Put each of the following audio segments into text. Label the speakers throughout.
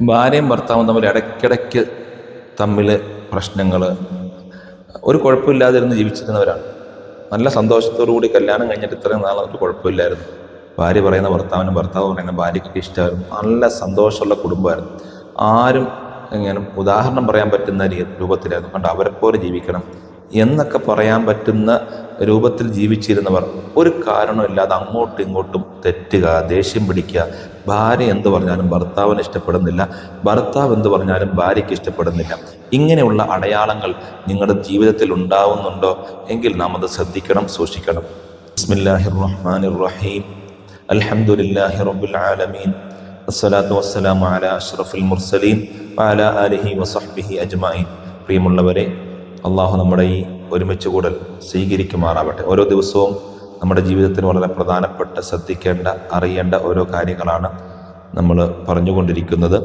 Speaker 1: ഭാര്യയും ഭർത്താവും തമ്മിൽ ഇടയ്ക്കിടയ്ക്ക് തമ്മിൽ പ്രശ്നങ്ങൾ ഒരു കുഴപ്പമില്ലാതിരുന്ന് ജീവിച്ചിരുന്നവരാണ്. നല്ല കൂടി കല്യാണം കഴിഞ്ഞിട്ട് ഇത്രയും നാൾ ഒരു കുഴപ്പമില്ലായിരുന്നു. ഭാര്യ പറയുന്ന ഭർത്താവിനും ഭർത്താവ് പറയുന്ന ഭാര്യയ്ക്കൊക്കെ ഇഷ്ടമായിരുന്നു നല്ല സന്തോഷമുള്ള കുടുംബമായിരുന്നു. ആരും ഇങ്ങനെ ഉദാഹരണം പറയാൻ പറ്റുന്ന രൂപത്തിലായിരുന്നു. കണ്ട് അവരെപ്പോലെ ജീവിക്കണം എന്നൊക്കെ പറയാൻ പറ്റുന്ന രൂപത്തിൽ ജീവിച്ചിരുന്നവർ ഒരു കാരണമില്ലാതെ അങ്ങോട്ടും ഇങ്ങോട്ടും തെറ്റുക ദേഷ്യം പിടിക്കുക ഭാര്യ എന്ത് പറഞ്ഞാലും ഭർത്താവിന് ഇഷ്ടപ്പെടുന്നില്ല ഭർത്താവ് എന്ത് പറഞ്ഞാലും ഭാര്യയ്ക്ക് ഇഷ്ടപ്പെടുന്നില്ല. ഇങ്ങനെയുള്ള അടയാളങ്ങൾ നിങ്ങളുടെ ജീവിതത്തിൽ ഉണ്ടാവുന്നുണ്ടോ? എങ്കിൽ നാം അത് ശ്രദ്ധിക്കണം സൂക്ഷിക്കണം. ബിസ്മില്ലാഹിർ റഹ്മാനിർ റഹീം അൽഹംദുലില്ലാഹി റബ്ബിൽ ആലമീൻ. അസ്സലാത്തു വസ്സലാമു അലാ അഷ്റഫിൽ മുർസലീൻ വഅലാ ആലിഹി വസഹ്ബിഹി അജ്മഈൻ. പ്രിയമുള്ളവരെ അള്ളാഹു നമ്മുടെ ഈ ഒരുമിച്ച് കൂടൽ സ്വീകരിക്കുമാറാവട്ടെ. ഓരോ ദിവസവും നമ്മുടെ ജീവിതത്തിന് വളരെ പ്രധാനപ്പെട്ട ശ്രദ്ധിക്കേണ്ട അറിയേണ്ട ഓരോ കാര്യങ്ങളാണ് നമ്മൾ പറഞ്ഞുകൊണ്ടിരിക്കുന്നത്.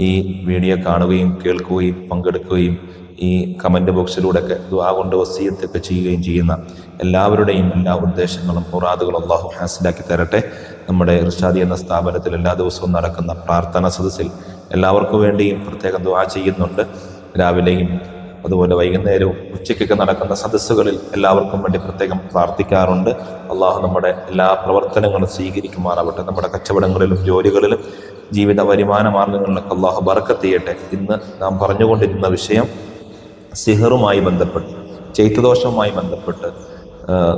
Speaker 1: ഈ വീഡിയോ കാണുകയും കേൾക്കുകയും പങ്കെടുക്കുകയും ഈ കമന്റ് ബോക്സിലൂടെയൊക്കെ ദുആ കൊണ്ട് വസീയത്തൊക്കെ ചെയ്യുകയും ചെയ്യുന്ന എല്ലാവരുടെയും എല്ലാ ഉദ്ദേശങ്ങളും മുറാദുകളും അള്ളാഹു ഹാസിലാക്കി തരട്ടെ. നമ്മുടെ ഇർഷാദി എന്ന സ്ഥാപനത്തിൽ എല്ലാ ദിവസവും നടക്കുന്ന പ്രാർത്ഥന സദസ്സിൽ എല്ലാവർക്കും വേണ്ടിയും പ്രത്യേകം ദുആ ചെയ്യുന്നുണ്ട്. രാവിലെയും അതുപോലെ വൈകുന്നേരവും ഉച്ചയ്ക്കൊക്കെ നടക്കുന്ന സദസ്സുകളിൽ എല്ലാവർക്കും വേണ്ടി പ്രത്യേകം പ്രാർത്ഥിക്കാറുണ്ട്. അള്ളാഹു നമ്മുടെ എല്ലാ പ്രവർത്തനങ്ങളും സ്വീകരിക്കുമാറാവട്ടെ. നമ്മുടെ കച്ചവടങ്ങളിലും ജോലികളിലും ജീവിത വരുമാന മാർഗങ്ങളിലൊക്കെ അള്ളാഹു ബർക്കത്ത് ഇന്ന് നാം പറഞ്ഞുകൊണ്ടിരുന്ന വിഷയം സിഹറുമായി ബന്ധപ്പെട്ട് ചൈത്യദോഷവുമായി ബന്ധപ്പെട്ട്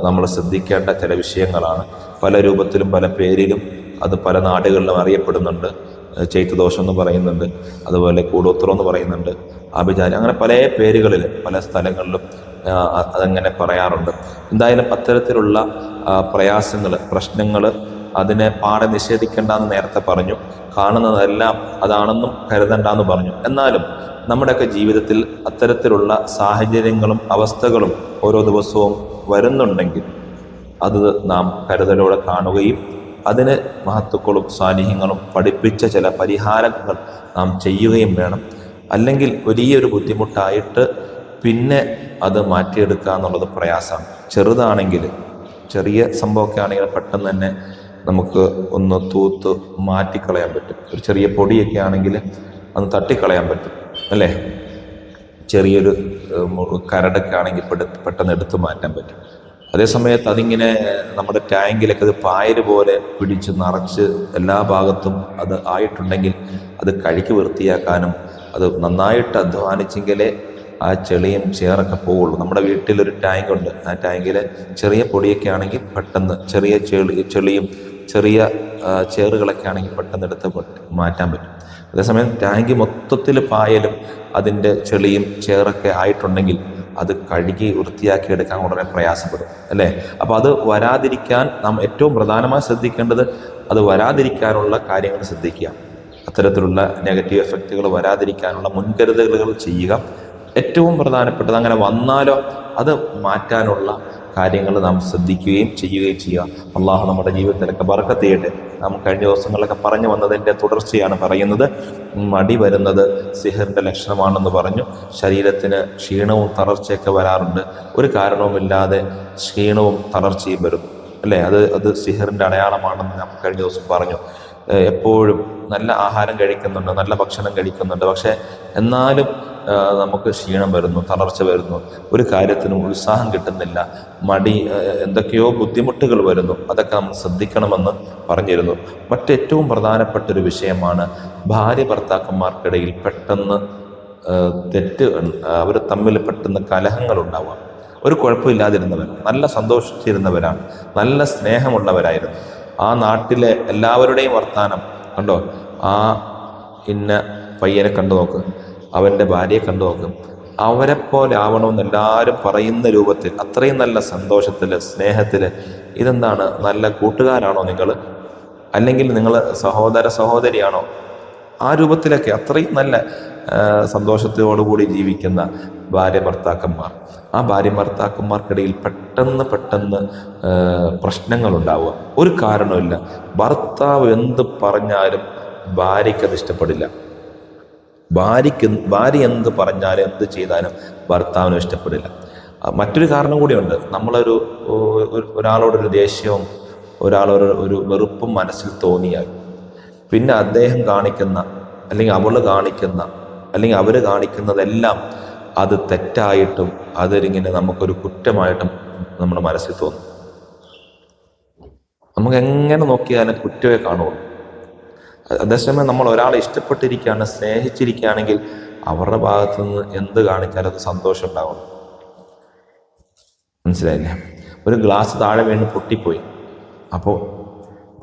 Speaker 1: നമ്മൾ ശ്രദ്ധിക്കേണ്ട ചില വിഷയങ്ങളാണ്. പല രൂപത്തിലും പല പേരിലും അത് പല നാടുകളിലും അറിയപ്പെടുന്നുണ്ട്. ചെയ്ത്ത് ദോഷം എന്ന് പറയുന്നുണ്ട്. അതുപോലെ കൂടോത്രം എന്ന് പറയുന്നുണ്ട്. ആഭിചാരം. അങ്ങനെ പല പേരുകളിൽ പല സ്ഥലങ്ങളിലും അതങ്ങനെ പറയാറുണ്ട്. എന്തായാലും അത്തരത്തിലുള്ള പ്രയാസങ്ങൾ പ്രശ്നങ്ങൾ അതിനെ പാടെ നിഷേധിക്കേണ്ടെന്ന് നേരത്തെ പറഞ്ഞു. കാണുന്നതെല്ലാം അതാണെന്നും കരുതണ്ടെന്ന് പറഞ്ഞു. എന്നാലും നമ്മുടെയൊക്കെ ജീവിതത്തിൽ അത്തരത്തിലുള്ള സാഹചര്യങ്ങളും അവസ്ഥകളും ഓരോ ദിവസവും വരുന്നുണ്ടെങ്കിൽ അത് നാം കരുതലോടെ കാണുകയും അതിന് മഹത്തുക്കളും സാന്നിഹ്യങ്ങളും പഠിപ്പിച്ച ചില പരിഹാരങ്ങൾ നാം ചെയ്യുകയും വേണം. അല്ലെങ്കിൽ വലിയൊരു ബുദ്ധിമുട്ടായിട്ട് പിന്നെ അത് മാറ്റിയെടുക്കുക എന്നുള്ളത് പ്രയാസമാണ്. ചെറുതാണെങ്കിൽ ചെറിയ സംഭവമൊക്കെ ആണെങ്കിൽ പെട്ടെന്ന് തന്നെ നമുക്ക് ഒന്ന് തൂത്ത് മാറ്റിക്കളയാൻ പറ്റും. ഒരു ചെറിയ പൊടിയൊക്കെ ആണെങ്കിൽ അത് തട്ടിക്കളയാൻ പറ്റും അല്ലേ? ചെറിയൊരു കരടൊക്കെ ആണെങ്കിൽ പെട്ടെന്ന് എടുത്തു മാറ്റാൻ പറ്റും. അതേസമയത്ത് അതിങ്ങനെ നമ്മുടെ ടാങ്കിലൊക്കെ അത് പായൽ പോലെ പിടിച്ച് നിറച്ച് എല്ലാ ഭാഗത്തും അത് ആയിട്ടുണ്ടെങ്കിൽ അത് കഴുകി വൃത്തിയാക്കാനും അത് നന്നായിട്ട് അധ്വാനിച്ചെങ്കിലേ ആ ചെളിയും ചേറൊക്കെ പോവുള്ളൂ. നമ്മുടെ വീട്ടിലൊരു ടാങ്ക് ഉണ്ട് ആ ടാങ്കിൽ ചെറിയ പൊടിയൊക്കെ ആണെങ്കിൽ പെട്ടെന്ന് ചെറിയ ചെളി ചെളിയും ചെറിയ ചേറുകളൊക്കെ ആണെങ്കിൽ പെട്ടെന്ന് എടുത്ത് മാറ്റാൻ പറ്റും. അതേസമയം ടാങ്ക് മൊത്തത്തിൽ പായലും അതിന്റെ ചെളിയും ചേറൊക്കെ ആയിട്ടുണ്ടെങ്കിൽ അത് കഴുകി വൃത്തിയാക്കി എടുക്കാൻ വളരെ പ്രയാസപ്പെടും അല്ലേ? അപ്പോൾ അത് വരാതിരിക്കാൻ നാം ഏറ്റവും പ്രധാനമായി ശ്രദ്ധിക്കേണ്ടത് അത് വരാതിരിക്കാനുള്ള കാര്യങ്ങൾ ശ്രദ്ധിക്കുക. അത്തരത്തിലുള്ള നെഗറ്റീവ് എഫക്റ്റുകൾ വരാതിരിക്കാനുള്ള മുൻകരുതലുകൾ ചെയ്യുക. ഏറ്റവും പ്രധാനപ്പെട്ടത് അങ്ങനെ വന്നാലോ അത് മാറ്റാനുള്ള കാര്യങ്ങൾ നാം ശ്രദ്ധിക്കുകയും ചെയ്യുകയും ചെയ്യുക. അള്ളാഹു നമ്മുടെ ജീവിതത്തിലൊക്കെ ബർക്കത്ത് നാം കഴിഞ്ഞ ദിവസങ്ങളിലൊക്കെ പറഞ്ഞു വന്നതിന്റെ തുടർച്ചയാണ് പറയുന്നത്. മടി വരുന്നത് സിഹറിന്റെ ലക്ഷണമാണെന്ന് പറഞ്ഞു. ശരീരത്തിന് ക്ഷീണവും തളർച്ചയൊക്കെ വരാറുണ്ട്. ഒരു കാരണവുമില്ലാതെ ക്ഷീണവും തളർച്ചയും വരും. അല്ലേ? അത് അത് സിഹറിന്റെ അടയാളമാണെന്ന് നാം കഴിഞ്ഞ ദിവസം പറഞ്ഞു. എപ്പോഴും നല്ല ആഹാരം കഴിക്കുന്നുണ്ട് നല്ല ഭക്ഷണം കഴിക്കുന്നുണ്ട്. പക്ഷേ എന്നാലും നമുക്ക് ക്ഷീണം വരുന്നു തളർച്ച വരുന്നു ഒരു കാര്യത്തിനും ഉത്സാഹം കിട്ടുന്നില്ല മടി എന്തൊക്കെയോ ബുദ്ധിമുട്ടുകൾ വരുന്നു അതൊക്കെ നമ്മൾ ശ്രദ്ധിക്കണമെന്ന് പറഞ്ഞിരുന്നു. മറ്റേറ്റവും പ്രധാനപ്പെട്ട ഒരു വിഷയമാണ് ഭാര്യ ഭർത്താക്കന്മാർക്കിടയിൽ പെട്ടെന്ന് തെറ്റ് അവർ തമ്മിൽ പെട്ടെന്ന് കലഹങ്ങൾ ഉണ്ടാവുക ഒരു കുഴപ്പമില്ലാതിരുന്നവർ നല്ല സന്തോഷിച്ചിരുന്നവരാണ് നല്ല സ്നേഹമുള്ളവരായിരുന്നു. ആ നാട്ടിലെ എല്ലാവരുടെയും വർത്താനം കണ്ടോ? ആ ഇന്ന പയ്യനെ കണ്ടു നോക്ക്. അവന്റെ ഭാര്യയെ കണ്ടു നോക്കും. അവരെപ്പോലെ ആവണമെന്ന് എല്ലാവരും പറയുന്ന രൂപത്തിൽ അത്രയും നല്ല സന്തോഷത്തിൽ സ്നേഹത്തിൽ ഇതെന്താണ്? നല്ല കൂട്ടുകാരാണോ നിങ്ങൾ അല്ലെങ്കിൽ നിങ്ങൾ സഹോദര സഹോദരിയാണോ? ആ രൂപത്തിലൊക്കെ അത്രയും നല്ല സന്തോഷത്തോടുകൂടി ജീവിക്കുന്ന ഭാര്യ ഭർത്താക്കന്മാർ. ആ ഭാര്യ ഭർത്താക്കന്മാർക്കിടയിൽ പെട്ടെന്ന് പെട്ടെന്ന് പ്രശ്നങ്ങളുണ്ടാവുക. ഒരു കാരണമില്ല ഭർത്താവ് എന്ത് പറഞ്ഞാലും ഭാര്യയ്ക്കത് ഇഷ്ടപ്പെടില്ല. ഭാര്യയ്ക്ക് ഭാര്യ എന്ത് പറഞ്ഞാലും എന്ത് ചെയ്താലും ഭർത്താവിനും ഇഷ്ടപ്പെടില്ല. മറ്റൊരു കാരണം കൂടിയുണ്ട്. നമ്മളൊരു ഒരാളോടൊരു ദേഷ്യവും ഒരാളൊരു ഒരു വെറുപ്പും മനസ്സിൽ തോന്നിയാൽ പിന്നെ അദ്ദേഹം കാണിക്കുന്ന അല്ലെങ്കിൽ അവൾ കാണിക്കുന്ന അല്ലെങ്കിൽ അവർ കാണിക്കുന്നതെല്ലാം അത് തെറ്റായിട്ടും അതിങ്ങനെ നമുക്കൊരു കുറ്റമായിട്ടും നമ്മുടെ മനസ്സിൽ തോന്നും. നമുക്ക് എങ്ങനെ നോക്കിയാലും കുറ്റമേ കാണുള്ളൂ. അതേസമയം നമ്മൾ ഒരാളെ ഇഷ്ടപ്പെട്ടിരിക്കുകയാണ് സ്നേഹിച്ചിരിക്കുകയാണെങ്കിൽ അവരുടെ ഭാഗത്തു നിന്ന് എന്ത് കാണിച്ചാലും അത് സന്തോഷം ഉണ്ടാവും മനസ്സിലായില്ലേ? ഒരു ഗ്ലാസ് താഴെ വീണ് പൊട്ടിപ്പോയി. അപ്പോൾ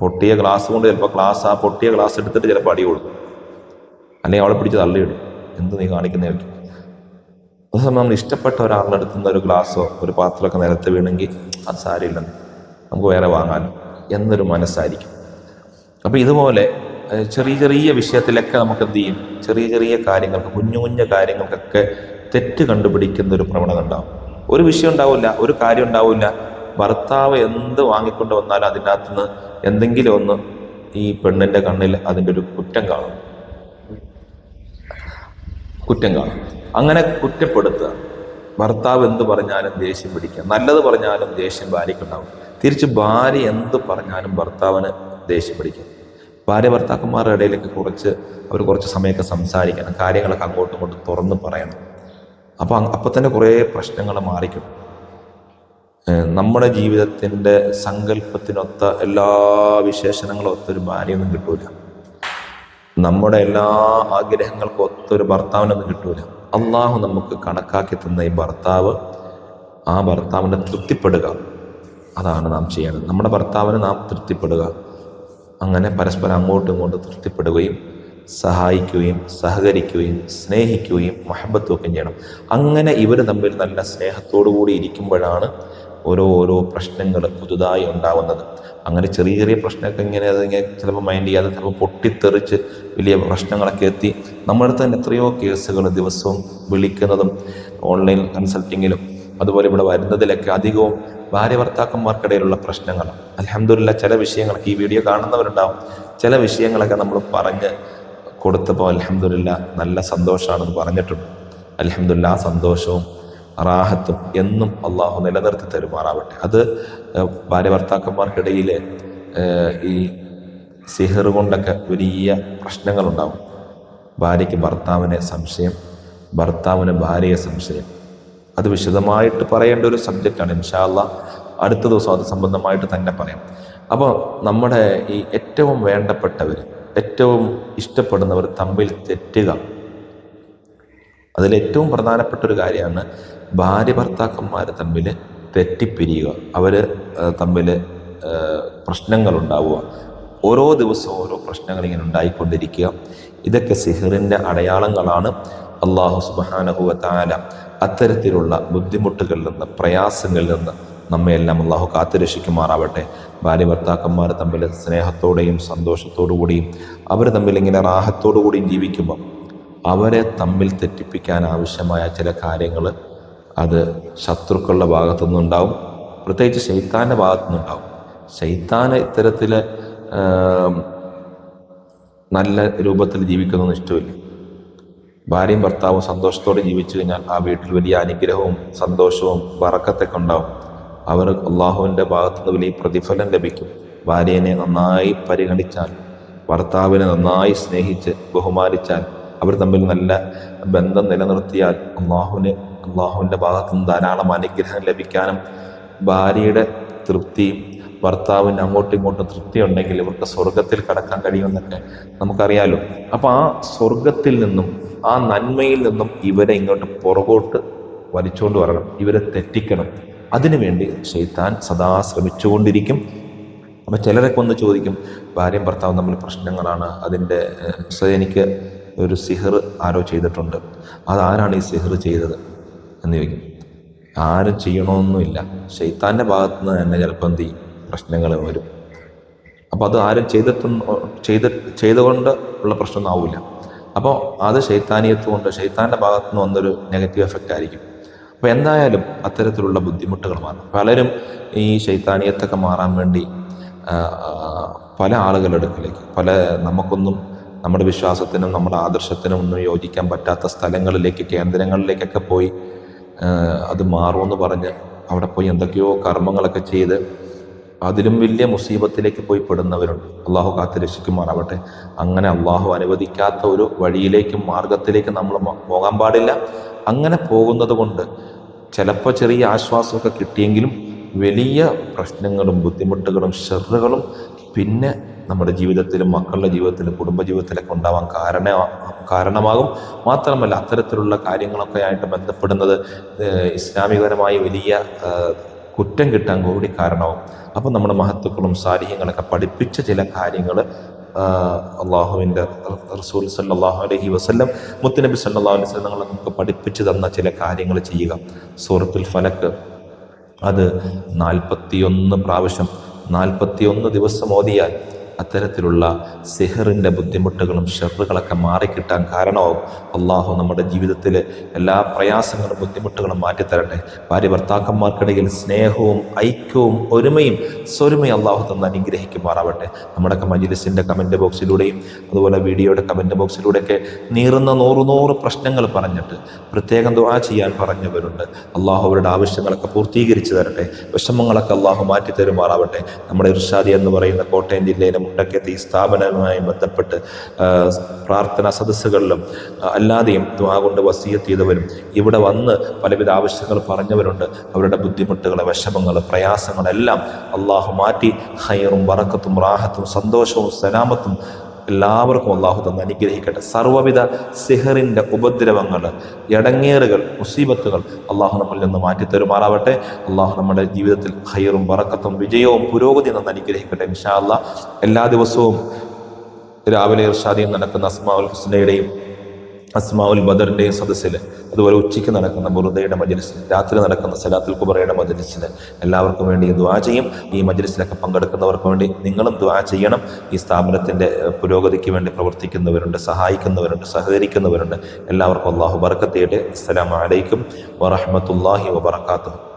Speaker 1: പൊട്ടിയ ഗ്ലാസ് കൊണ്ട് ചിലപ്പോൾ ഗ്ലാസ് ആ പൊട്ടിയ ഗ്ലാസ് എടുത്തിട്ട് ചിലപ്പോൾ അടി കൊടുക്കും അല്ലെങ്കിൽ അവളെ പിടിച്ച് തള്ളിയിടും. എന്ത് നീ കാണിക്കുന്ന വെക്കും. അതേസമയം നമ്മൾ ഇഷ്ടപ്പെട്ട ഒരാളുടെ അടുത്ത് നിന്ന് ഒരു ഗ്ലാസ്സോ ഒരു പാത്രമൊക്കെ നിലത്ത് വീണെങ്കിൽ അത് സാരമില്ലെന്ന്. നമുക്ക് വേറെ വാങ്ങാനും എന്നൊരു മനസ്സായിരിക്കും. അപ്പോൾ ഇതുപോലെ ചെറിയ ചെറിയ വിഷയത്തിലൊക്കെ നമുക്ക് എന്ത് ചെയ്യും? ചെറിയ ചെറിയ കാര്യങ്ങൾക്ക് കുഞ്ഞു കുഞ്ഞു കാര്യങ്ങൾക്കൊക്കെ തെറ്റ് കണ്ടുപിടിക്കുന്ന ഒരു പ്രവണത ഉണ്ടാവും. ഒരു വിഷയം ഉണ്ടാവില്ല ഒരു കാര്യം ഉണ്ടാവില്ല ഭർത്താവ് എന്ത് വാങ്ങിക്കൊണ്ട് വന്നാലും അതിന്റെ നിന്ന് എന്തെങ്കിലും ഒന്ന് ഈ പെണ്ണിന്റെ കണ്ണിൽ അതിന്റെ ഒരു കുറ്റം കാണും. കുറ്റം കാണും. അങ്ങനെ കുറ്റപ്പെടുത്തുക. ഭർത്താവ് എന്ത് പറഞ്ഞാലും ദേഷ്യം പിടിക്കുക. നല്ലത് പറഞ്ഞാലും ദേഷ്യം ഭാര്യയ്ക്കുണ്ടാവും തിരിച്ച് ഭാര്യ എന്ത് പറഞ്ഞാലും ഭർത്താവിന് ദേഷ്യം പിടിക്കും. ഭാര്യ ഭർത്താക്കന്മാരുടെ ഇടയിലൊക്കെ കുറച്ച് അവർ കുറച്ച് സമയമൊക്കെ സംസാരിക്കണം കാര്യങ്ങളൊക്കെ അങ്ങോട്ടും ഇങ്ങോട്ടും തുറന്ന് പറയണം. അപ്പോൾ അപ്പം തന്നെ കുറേ പ്രശ്നങ്ങൾ മാറിക്കും നമ്മുടെ ജീവിതത്തിന്റെ സങ്കല്പത്തിനൊത്ത എല്ലാ വിശേഷണങ്ങളും ഒത്തൊരു ഭാര്യയൊന്നും കിട്ടൂല. നമ്മുടെ എല്ലാ ആഗ്രഹങ്ങൾക്കും ഒത്തൊരു ഭർത്താവിനൊന്നും കിട്ടൂല. അള്ളാഹു നമുക്ക് കണക്കാക്കി തന്ന ഈ ഭർത്താവ് ആ ഭർത്താവിനെ തൃപ്തിപ്പെടുക. അതാണ് നാം ചെയ്യേണ്ടത്. നമ്മുടെ ഭർത്താവിനെ നാം തൃപ്തിപ്പെടുക. അങ്ങനെ പരസ്പരം അങ്ങോട്ടും ഇങ്ങോട്ടും തൃപ്തിപ്പെടുകയും സഹായിക്കുകയും സഹകരിക്കുകയും സ്നേഹിക്കുകയും മഹബത്തും ഒക്കെ ചെയ്യണം. അങ്ങനെ ഇവർ തമ്മിൽ നല്ല സ്നേഹത്തോടു കൂടി ഇരിക്കുമ്പോഴാണ് ഓരോ ഓരോ പ്രശ്നങ്ങൾ പുതുതായി ഉണ്ടാവുന്നത്. അങ്ങനെ ചെറിയ ചെറിയ പ്രശ്നമൊക്കെ ഇങ്ങനെ അതിങ്ങനെ ചിലപ്പോൾ മൈൻഡ് ചെയ്യാതെ ചിലപ്പോൾ പൊട്ടിത്തെറിച്ച് വലിയ പ്രശ്നങ്ങളൊക്കെ എത്തി. നമ്മുടെ തന്നെ എത്രയോ കേസുകൾ ദിവസവും വിളിക്കുന്നതും ഓൺലൈൻ കൺസൾട്ടിങ്ങിലും അതുപോലെ ഇവിടെ വരുന്നതിലൊക്കെ അധികവും ഭാര്യ ഭർത്താക്കന്മാർക്കിടയിലുള്ള പ്രശ്നങ്ങൾ. അലഹമില്ല ചില വിഷയങ്ങളൊക്കെ ഈ വീഡിയോ കാണുന്നവരുണ്ടാവും. ചില വിഷയങ്ങളൊക്കെ നമ്മൾ പറഞ്ഞ് കൊടുത്തപ്പോൾ അലഹമില്ല നല്ല സന്തോഷമാണെന്ന് പറഞ്ഞിട്ടുണ്ട്. അലഹമില്ല ആ സന്തോഷവും റാഹത്തും എന്നും അള്ളാഹു നിലനിർത്തി തരുമാറാവട്ടെ. അത് ഭാര്യ ഭർത്താക്കന്മാർക്കിടയിൽ ഈ സിഹർ കൊണ്ടൊക്കെ വലിയ പ്രശ്നങ്ങളുണ്ടാവും. ഭാര്യയ്ക്ക് ഭർത്താവിനെ സംശയം ഭർത്താവിന് ഭാര്യയെ സംശയം. അത് വിശദമായിട്ട് പറയേണ്ട ഒരു സബ്ജക്റ്റാണ് ഇൻഷാല്ല അടുത്ത ദിവസം അത് സംബന്ധമായിട്ട് തന്നെ പറയാം. അപ്പോൾ നമ്മുടെ ഈ ഏറ്റവും വേണ്ടപ്പെട്ടവർ ഏറ്റവും ഇഷ്ടപ്പെടുന്നവർ തമ്മിൽ തെറ്റുക അതിലേറ്റവും പ്രധാനപ്പെട്ട ഒരു കാര്യമാണ് ഭാര്യ ഭർത്താക്കന്മാർ തമ്മിൽ തെറ്റിപ്പിരിയുക. അവർ തമ്മിൽ പ്രശ്നങ്ങളുണ്ടാവുക. ഓരോ ദിവസവും ഓരോ പ്രശ്നങ്ങൾ ഇങ്ങനെ ഉണ്ടായിക്കൊണ്ടിരിക്കുക. ഇതൊക്കെ സിഹിറിന്റെ അടയാളങ്ങളാണ്. അള്ളാഹു സുബാനഹുവ താല അത്തരത്തിലുള്ള ബുദ്ധിമുട്ടുകളിൽ നിന്ന് പ്രയാസങ്ങളിൽ നിന്ന് നമ്മയെല്ലാം അള്ളാഹു കാത്തുരക്ഷിക്കുമാറാവട്ടെ. ഭാര്യ ഭർത്താക്കന്മാർ തമ്മിൽ സ്നേഹത്തോടെയും സന്തോഷത്തോടു കൂടിയും അവർ തമ്മിൽ ഇങ്ങനെ റാഹത്തോടു കൂടിയും ജീവിക്കുമ്പോൾ അവരെ തമ്മിൽ തെറ്റിപ്പിക്കാൻ ആവശ്യമായ ചില കാര്യങ്ങൾ അത് ശത്രുക്കളുടെ ഭാഗത്തു നിന്നുണ്ടാവും പ്രത്യേകിച്ച് ശൈത്താന്റെ ഭാഗത്തുനിന്നുണ്ടാവും ശൈത്താന് ഇത്തരത്തിൽ നല്ല രൂപത്തിൽ ജീവിക്കുന്നൊന്നും ഇഷ്ടമില്ല. ഭാര്യയും ഭർത്താവും സന്തോഷത്തോടെ ജീവിച്ചു കഴിഞ്ഞാൽ ആ വീട്ടിൽ വലിയ അനുഗ്രഹവും സന്തോഷവും വറക്കത്തൊക്കെ ഉണ്ടാവും. അവർ അള്ളാഹുവിന്റെ ഭാഗത്തുനിന്ന് വലിയ പ്രതിഫലം ലഭിക്കും. ഭാര്യനെ നന്നായി പരിഗണിച്ചാൽ ഭർത്താവിനെ നന്നായി സ്നേഹിച്ച് ബഹുമാനിച്ചാൽ അവർ തമ്മിൽ നല്ല ബന്ധം നിലനിർത്തിയാൽ അള്ളാഹുവിന് അള്ളാഹുവിന്റെ ഭാഗത്തുനിന്ന് ധാരാളം അനുഗ്രഹം ലഭിക്കാനും ഭാര്യയുടെ തൃപ്തിയും ഭർത്താവിന് അങ്ങോട്ടും ഇങ്ങോട്ടും തൃപ്തി ഉണ്ടെങ്കിൽ ഇവർക്ക് സ്വർഗത്തിൽ കടക്കാൻ കഴിയുമെന്നൊക്കെ നമുക്കറിയാലോ. അപ്പോൾ ആ സ്വർഗത്തിൽ നിന്നും ആ നന്മയിൽ നിന്നും ഇവരെ ഇങ്ങോട്ട് പുറകോട്ട് വലിച്ചുകൊണ്ട് വരണം. ഇവരെ തെറ്റിക്കണം. അതിനുവേണ്ടി ഷെയ്ത്താൻ സദാ ശ്രമിച്ചുകൊണ്ടിരിക്കും. അപ്പം ചിലരൊക്കെ ഒന്ന് ചോദിക്കും ഭാര്യയും ഭർത്താവും തമ്മിൽ പ്രശ്നങ്ങളാണ്. അതിന്റെ എനിക്ക് ഒരു സിഹർ ആരോ ചെയ്തിട്ടുണ്ട്. അതാരാണ് ഈ സിഹർ ചെയ്തത് എന്ന് ചോദിക്കും. ആരും ചെയ്യണമെന്നുമില്ല ഷെയ്ത്താന്റെ ഭാഗത്തു നിന്ന് തന്നെ ചിലപ്പോൾ എന്ത് ചെയ്യും? പ്രശ്നങ്ങൾ വരും. അപ്പോൾ അത് ആരും ചെയ്തിട്ടൊന്നും ചെയ്ത് ചെയ്തുകൊണ്ട് ഉള്ള പ്രശ്നമൊന്നും ആവില്ല. അപ്പോൾ അത് ശൈത്താനിയത്വം കൊണ്ട് ശൈത്താന്റെ ഭാഗത്തു നിന്ന് വന്നൊരു നെഗറ്റീവ് എഫക്റ്റ് ആയിരിക്കും. അപ്പോൾ എന്തായാലും അത്തരത്തിലുള്ള ബുദ്ധിമുട്ടുകൾ മാറും. പലരും ഈ ശൈത്താനിയത്തൊക്കെ മാറാൻ വേണ്ടി പല ആളുകളുടെ അടുക്കലേക്ക് പല നമുക്കൊന്നും നമ്മുടെ വിശ്വാസത്തിനും നമ്മുടെ ആദർശത്തിനും ഒന്നും യോജിക്കാൻ പറ്റാത്ത സ്ഥലങ്ങളിലേക്ക് കേന്ദ്രങ്ങളിലേക്കൊക്കെ പോയി അത് മാറുമെന്ന് പറഞ്ഞ് അവിടെ പോയി എന്തൊക്കെയോ കർമ്മങ്ങളൊക്കെ ചെയ്ത് അതിലും വലിയ മുസീബത്തിലേക്ക് പോയി പെടുന്നവരുണ്ട്. അള്ളാഹു കാത്ത് രക്ഷിക്കുമാറാവട്ടെ. അങ്ങനെ അള്ളാഹു അനുവദിക്കാത്ത ഒരു വഴിയിലേക്കും മാർഗത്തിലേക്കും നമ്മൾ പോകാൻ പാടില്ല. അങ്ങനെ പോകുന്നത് കൊണ്ട് ചിലപ്പോൾ ചെറിയ ആശ്വാസമൊക്കെ കിട്ടിയെങ്കിലും വലിയ പ്രശ്നങ്ങളും ബുദ്ധിമുട്ടുകളും ഷെറുകളും പിന്നെ നമ്മുടെ ജീവിതത്തിലും മക്കളുടെ ജീവിതത്തിലും കുടുംബജീവിതത്തിലൊക്കെ ഉണ്ടാവാൻ കാരണ കാരണമാകും. മാത്രമല്ല അത്തരത്തിലുള്ള കാര്യങ്ങളൊക്കെ ആയിട്ട് ബന്ധപ്പെടുന്നത് ഇസ്ലാമികപരമായി വലിയ കുറ്റം കിട്ടാൻ കൂടി കാരണവും. അപ്പം നമ്മുടെ മഹത്വക്കളും സാരിഹ്യങ്ങളൊക്കെ പഠിപ്പിച്ച ചില കാര്യങ്ങൾ അള്ളാഹുവിന്റെ റസൂൽ സല്ലാഹു അലഹി വസ്ല്ലം മുത്തനബി സല്ലാ അലൈഹി ഞങ്ങൾ നമുക്ക് പഠിപ്പിച്ചു തന്ന ചില കാര്യങ്ങൾ ചെയ്യുക. സൂറത്തുൽ ഫലക്ക് അത് നാൽപ്പത്തിയൊന്ന് പ്രാവശ്യം നാൽപ്പത്തിയൊന്ന് ദിവസം ഓതിയാൽ അത്തരത്തിലുള്ള സെഹറിന്റെ ബുദ്ധിമുട്ടുകളും ഷെറുകളൊക്കെ മാറിക്കിട്ടാൻ കാരണമാവും അള്ളാഹു നമ്മുടെ ജീവിതത്തിൽ എല്ലാ പ്രയാസങ്ങളും ബുദ്ധിമുട്ടുകളും മാറ്റിത്തരട്ടെ. ഭാര്യ ഭർത്താക്കന്മാർക്കിടയിൽ സ്നേഹവും ഐക്യവും ഒരുമയും സ്വരുമയും അള്ളാഹു തന്ന് അനുഗ്രഹിക്കുമാറാവട്ടെ. നമ്മുടെ മജിലിസിന്റെ കമന്റ് ബോക്സിലൂടെയും അതുപോലെ വീഡിയോയുടെ കമന്റ് ബോക്സിലൂടെയൊക്കെ നീറുന്ന നൂറ് നൂറ് പ്രശ്നങ്ങൾ പറഞ്ഞിട്ട് പ്രത്യേകം ദുആ ചെയ്യാൻ പറഞ്ഞവരുണ്ട്. അള്ളാഹു അവരുടെ ആവശ്യങ്ങളൊക്കെ പൂർത്തീകരിച്ചു തരട്ടെ. വിഷമങ്ങളൊക്കെ അള്ളാഹു മാറ്റി തരുമാറാവട്ടെ നമ്മുടെ ഇർഷാദി എന്ന് പറയുന്ന കോട്ടയം ജില്ലയിലെ മുണ്ടക്കത്തെ ഈ സ്ഥാപനവുമായി ബന്ധപ്പെട്ട് പ്രാർത്ഥനാ സദസ്സുകളിലും അല്ലാതെയും ദ്വാ കൊണ്ട് വസീയത്ത് ചെയ്തവരും ഇവിടെ വന്ന് പലവിധ ആവശ്യങ്ങൾ പറഞ്ഞവരുണ്ട്. അവരുടെ ബുദ്ധിമുട്ടുകൾ വിഷമങ്ങൾ പ്രയാസങ്ങളെല്ലാം അള്ളാഹു മാറ്റി ഹൈറും വറക്കത്തും റാഹത്തും സന്തോഷവും സലാമത്തും എല്ലാവർക്കും അള്ളാഹു തന്ന് അനുഗ്രഹിക്കട്ടെ. സർവവിധ സിഹറിന്റെ ഉപദ്രവങ്ങൾ ഇടങ്ങേറുകൾ മുസീബത്തുകൾ അള്ളാഹു നമ്മളിൽ നിന്ന് മാറ്റി തരുമാറാവട്ടെ. അള്ളാഹു നമ്മുടെ ജീവിതത്തിൽ ഹൈറും വറക്കത്തും വിജയവും പുരോഗതി നിന്ന് അനുഗ്രഹിക്കട്ടെ ഇൻഷാ അള്ളാഹ് എല്ലാ ദിവസവും രാവിലെ ഇർഷാദിയും നടക്കുന്ന അസ്മാഉൽ ഹുസ്നയുടെയും അസ്മാഉൽ ബദറിന്റെയും സദസ്സിൽ അതുപോലെ ഉച്ചയ്ക്ക് നടക്കുന്ന ബുറുദയുടെ മജ്ലിസിൽ രാത്രി നടക്കുന്ന സലാത്തുൽ കുബറയുടെ മജലിസിൽ എല്ലാവർക്കും വേണ്ടി ദുആ ചെയ്യും. ഈ മജലിസിലൊക്കെ പങ്കെടുക്കുന്നവർക്ക് വേണ്ടി നിങ്ങളും ദുആ ചെയ്യണം. ഈ സ്ഥാപനത്തിന്റെ പുരോഗതിക്ക് വേണ്ടി പ്രവർത്തിക്കുന്നവരുണ്ട് സഹായിക്കുന്നവരുണ്ട് സഹകരിക്കുന്നവരുണ്ട്. എല്ലാവർക്കും അള്ളാഹു ബർക്കത്ത് അസ്സലാമലൈക്കും വറഹ്മത്തുള്ളാഹി വബറകാതുഹു.